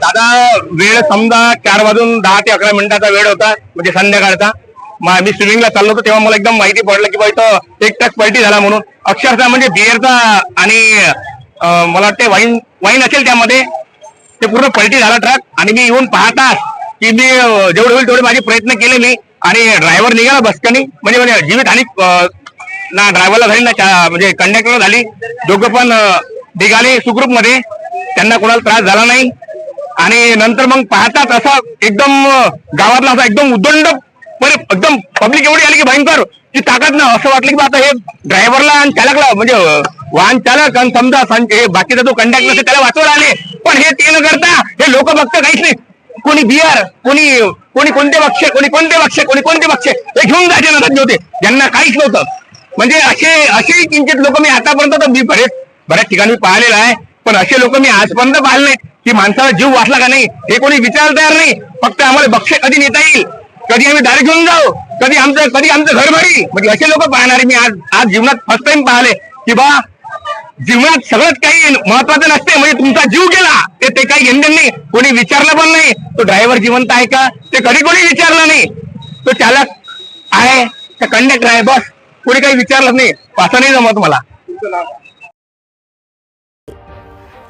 दादा वेळ समजा चार वाजून दहा ते अकरा मिनिटाचा वेळ होता म्हणजे संध्याकाळचा. म- मी स्विमिंगला चाललो होतो तेव्हा मला एकदम माहिती पडलं की इथं एक टच पलटी झाला म्हणून. अक्षरशः म्हणजे बिअरचा आणि मला वाटते वाईन वाईन असेल त्यामध्ये ते पूर्ण पलटी झाला ट्रक आणि मी येऊन पाहताच की मी जेवढे होईल तेवढे माझे प्रयत्न केले मी. आणि ड्रायव्हर निघाला बसकनी. म्हणजे म्हणजे जीवित आणि ना ड्रायव्हरला झाली ना म्हणजे कंडक्टरला झाली. दोघं पण निघाले सुखरूपमध्ये त्यांना कोणाला त्रास झाला नाही. आणि नंतर मग पाहताच असा एकदम गावातला असा एकदम उदंड एकदम पब्लिक एवढी आली की भयंकर ती ताकद ना असं वाटलं की आता हे ड्रायव्हरला आणि चालकला म्हणजे वाहन चालक आणि समजा हे बाकीचा जो कंडक्टर त्याला वाचवला आले पण हे ते न करता हे लोक बघता काहीच नाही. कोणी बियर कोणी कोणी कोणते पक्ष कोणी कोणते पक्ष कोणी कोणते बक्षे हे घेऊन जायचे ना धंदे होते. ज्यांना काहीच नव्हतं. म्हणजे असे असेही किंचित लोक मी आतापर्यंत तर मी बरेच बऱ्याच ठिकाणी पाहिलेलं आहे. पण असे लोक मी आजपर्यंत पाहिले नाहीत की माणसाला जीव वाचला का नाही हे कोणी विचारायला तयार नाही. फक्त आम्हाला बक्षे कधी नेता येईल? कधी आम्ही डायरेक्ट घेऊन जाऊ? कधी आमचं कधी आमचं घर भरी? म्हणजे असे लोक पाहणारे मी आज आज जीवनात फर्स्ट टाइम पाहिले. की बा जीवनात सगळंच काही महत्वाचं नसते. म्हणजे तुमचा जीव गेला ते ते काही घेणं नाही. कोणी विचारलं पण नाही. तो ड्रायव्हर जिवंत आहे का? ते कधी कोणी विचारलं नाही. तो चालक आहे कंडक्टर आहे? बस. कोणी काही विचारलं नाही. असं नाही जमत मला.